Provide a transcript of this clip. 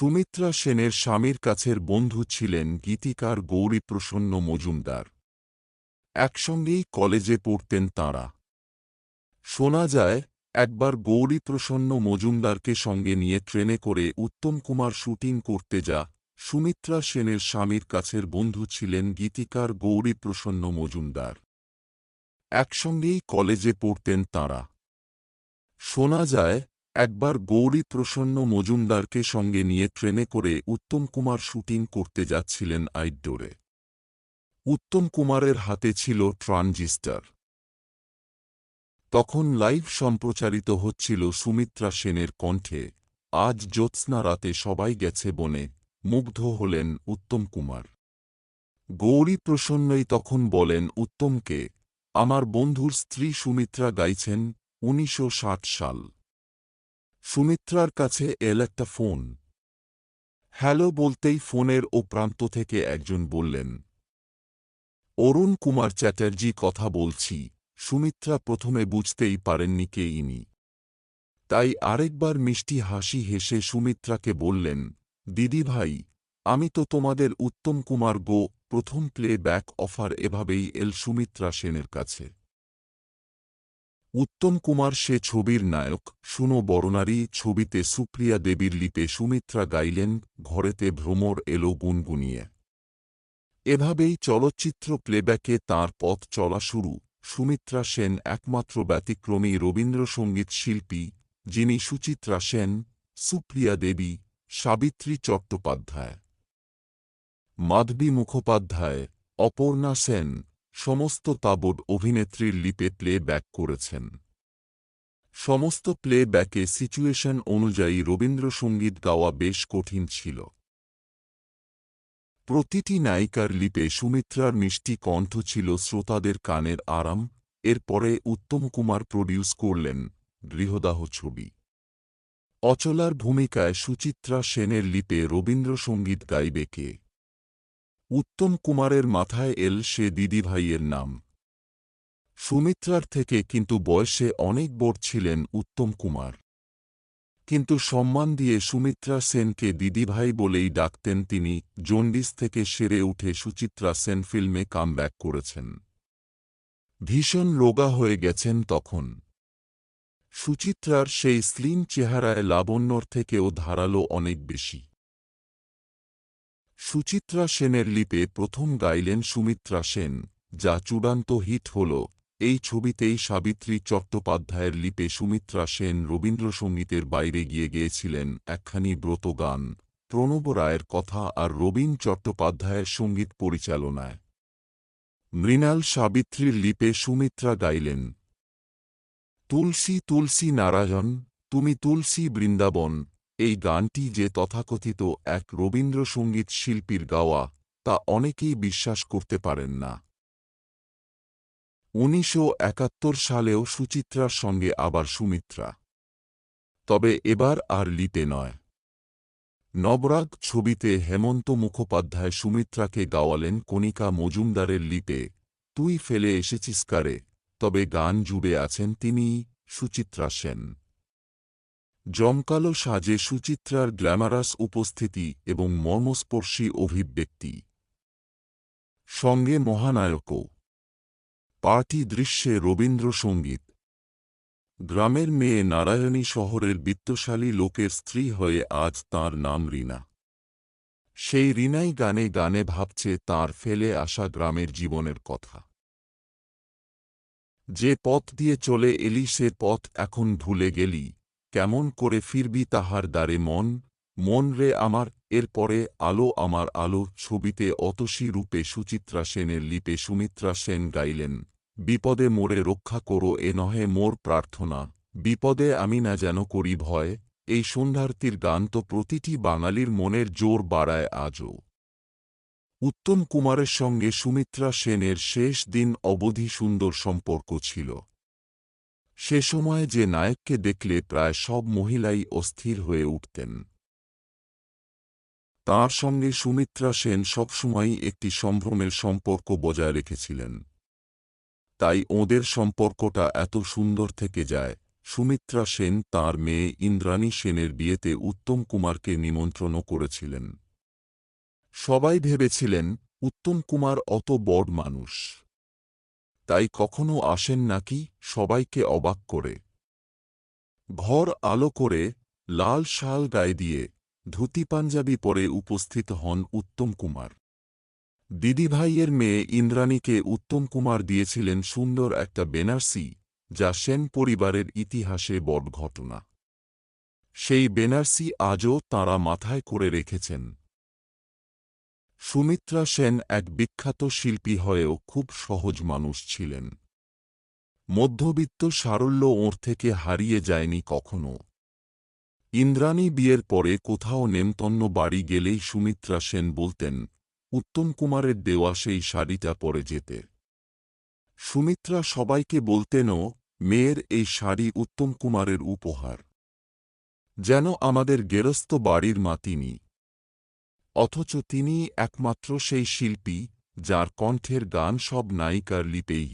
সুমিত্রা সেনের স্বামীর কাছের বন্ধু ছিলেন গীতিকার গৌরীপ্রসন্ন মজুমদার। একসঙ্গেই কলেজে পড়তেন তাঁরা। শোনা যায়, একবার গৌরীপ্রসন্ন মজুমদারকে সঙ্গে নিয়ে ট্রেনে করে উত্তম কুমার শুটিং করতে যা সুমিত্রা সেনের স্বামীর কাছের বন্ধু ছিলেন গীতিকার গৌরীপ্রসন্ন মজুমদার। একসঙ্গেই কলেজে পড়তেন তাঁরা। শোনা যায় একবার গৌরী প্রসন্ন মজুমদারকে সঙ্গে নিয়ে ট্রেনে করে উত্তম কুমার শুটিং করতে যাচ্ছিলেন আইডোরে। উত্তম কুমারের হাতে ছিল ট্রানজিস্টার। তখন লাইভ সম্প্রচারিত হচ্ছিল সুমিত্রা সেনের কণ্ঠে, আজ জ্যোৎস্না রাতে সবাই গেছে বনে, মুগ্ধ হলেন উত্তম কুমার। গৌরী প্রসন্নই তখন বলেন, উত্তমকে, আমার বন্ধুর স্ত্রী সুমিত্রা গাইছেন, উনিশশো ষাট সাল। সুমিত্রার কাছে এল একটা ফোন। হ্যালো বলতেই ফোনের ও প্রান্ত থেকে একজন বললেন, অরুণ কুমার চ্যাটার্জি কথা বলছি। সুমিত্রা প্রথমে বুঝতেই পারেননি কে ইনি। তাই আরেকবার মিষ্টি হাসি হেসে সুমিত্রাকে বললেন, দিদি ভাই, আমি তো তোমাদের উত্তম কুমার গো প্রথম প্লে ব্যাক অফার এভাবেই এল সুমিত্রা সেনের কাছে। উত্তম কুমার সে ছবির নায়ক, শুনো বরনারী, ছবিতে সুপ্রিয়া দেবীর লিপে সুমিত্রা গাইলেন, ঘরেতে ভ্রমর এলো গুনগুনিয়ে। এভাবেই চলচ্চিত্র প্লেব্যাকে তাঁর পথ চলা শুরু। সুমিত্রা সেন একমাত্র ব্যতিক্রমী রবীন্দ্রসঙ্গীত শিল্পী, যিনি সুচিত্রা সেন, সুপ্রিয়া দেবী, সাবিত্রী চট্টোপাধ্যায়। মাধবী মুখোপাধ্যায়, অপর্ণা সেন সমস্ত তাবড় অভিনেত্রীর লিপে প্লে ব্যাক করেছেন। সমস্ত প্লে ব্যাকে সিচুয়েশন অনুযায়ী রবীন্দ্রসঙ্গীত গাওয়া বেশ কঠিন ছিল। প্রতিটি নায়িকার লিপে সুমিত্রার মিষ্টি কণ্ঠ ছিল শ্রোতাদের কানের আরাম, এরপরে উত্তম কুমার প্রডিউস করলেন গৃহদাহ ছবি। অচলার ভূমিকায় সুচিত্রা সেনের লিপে রবীন্দ্রসঙ্গীত গাইবে কে? উত্তম কুমারের মাথায় এল সে দিদিভাইয়ের নাম। সুমিত্রার থেকে কিন্তু বয়সে অনেক বড় ছিলেন উত্তম কুমার। কিন্তু সম্মান দিয়ে সুমিত্রা সেনকে দিদিভাই বলেই ডাকতেন তিনি, জন্ডিস থেকে সেরে উঠে সুচিত্রা সেন ফিল্মে কামব্যাক করেছেন। ভীষণ রোগা হয়ে গেছেন তখন। সুচিত্রার সেই স্লিম চেহারায় লাবণ্যর থেকেও ধারালো অনেক বেশি। সুচিত্রা সেনের লিপে প্রথম গাইলেন সুমিত্রা সেন, যা চূড়ান্ত হিট হল। এই ছবিতেই সাবিত্রী চট্টোপাধ্যায়ের লিপে সুমিত্রা সেন রবীন্দ্রসঙ্গীতের বাইরে গিয়ে গিয়েছিলেন একখানি ব্রত গান, প্রণব রায়ের কথা আর রবীন চট্টোপাধ্যায়ের সংগীত পরিচালনায়। মৃণাল সাবিত্রীর লিপে সুমিত্রা গাইলেন, তুলসী তুলসী নারায়ণ, তুমি তুলসী বৃন্দাবন এই গানটি যে তথাকথিত এক রবীন্দ্রসঙ্গীত শিল্পীর গাওয়া, তা অনেকেই বিশ্বাস করতে পারেন না। উনিশশো একাত্তর সালেও সুচিত্রার সঙ্গে আবার সুমিত্রা। তবে এবার আর লিতে নয়। নবরাগ ছবিতে হেমন্ত মুখোপাধ্যায় সুমিত্রাকে গাওয়ালেন কণিকা মজুমদারের লিতে তুই ফেলে এসেছিস কারে? তবে গান জুড়ে আছেন তিনি সুচিত্রা সেন। জমকালো সাজে সুচিত্রার গ্ল্যামারাস উপস্থিতি এবং মর্মস্পর্শী অভিব্যক্তি। সঙ্গে মহানায়কও। পার্টি দৃশ্যে রবীন্দ্রসঙ্গীত। গ্রামের মেয়ে নারায়ণী শহরের বিত্তশালী লোকের স্ত্রী হয়ে আজ তার নাম রীনা। সেই রীনাই গানে গানে ভাবছে তার ফেলে আসা গ্রামের জীবনের কথা। যে পথ দিয়ে চলে এলি সে পথ এখন ভুলে গেলি কেমন করে ফিরবি তাহার দ্বারে মন? মন রে আমার এরপরে আলো আমার আলো ছবিতে অতসী রূপে সুচিত্রা সেনের লিপে সুমিত্রা সেন গাইলেন, বিপদে মোরে রক্ষা করো এ নহে মোর প্রার্থনা, বিপদে আমি না যেন করি ভয়, এই সন্ধ্যার্থীর গান তো প্রতিটি বাঙালির মনের জোর বাড়ায় আজও। উত্তম কুমারের সঙ্গে সুমিত্রা সেনের শেষ দিন অবধি সুন্দর সম্পর্ক ছিল। সে সময় যে নায়ককে দেখলে প্রায় সব মহিলাই অস্থির হয়ে উঠতেন। তাঁর সঙ্গে সুমিত্রা সেন সবসময়ই একটি সম্ভ্রমের সম্পর্ক বজায় রেখেছিলেন। তাই ওদের সম্পর্কটা এত সুন্দর থেকে যায়। সুমিত্রা সেন তার মেয়ে ইন্দ্রাণী সেনের বিয়েতে উত্তম কুমারকে নিমন্ত্রণও করেছিলেন। সবাই ভেবেছিলেন, উত্তম কুমার অত বড় মানুষ। তাই কখনো আসেন নাকি সবাইকে অবাক করে। ঘর আলো করে লাল শাল গায়ে দিয়ে ধুতি পাঞ্জাবি পরে উপস্থিত হন উত্তম কুমার। দিদিভাইয়ের মেয়ে ইন্দ্রাণীকে উত্তম কুমার দিয়েছিলেন সুন্দর একটা বেনারসি, যা সেন পরিবারের ইতিহাসে বড় ঘটনা। সেই বেনারসি আজও তাঁরা মাথায় করে রেখেছেন। সুমিত্রা সেন এক বিখ্যাত শিল্পী হয়েও খুব সহজ মানুষ ছিলেন। মধ্যবিত্ত সারল্য ওঁর থেকে হারিয়ে যায়নি কখনো। ইন্দ্রাণী বিয়ের পরে কোথাও নেমতন্ন বাড়ি গেলেই সুমিত্রা সেন বলতেন, উত্তম কুমারের দেওয়া সেই শাড়িটা পরে যেতে। সুমিত্রা সবাইকে বলতেনও মেয়ের এই শাড়ি উত্তম কুমারের উপহার। যেন আমাদের গেরস্ত বাড়ির মা তিনি অথচ তিনি একমাত্র সেই শিল্পী যার কণ্ঠের গান সব নায়িকার লিপেই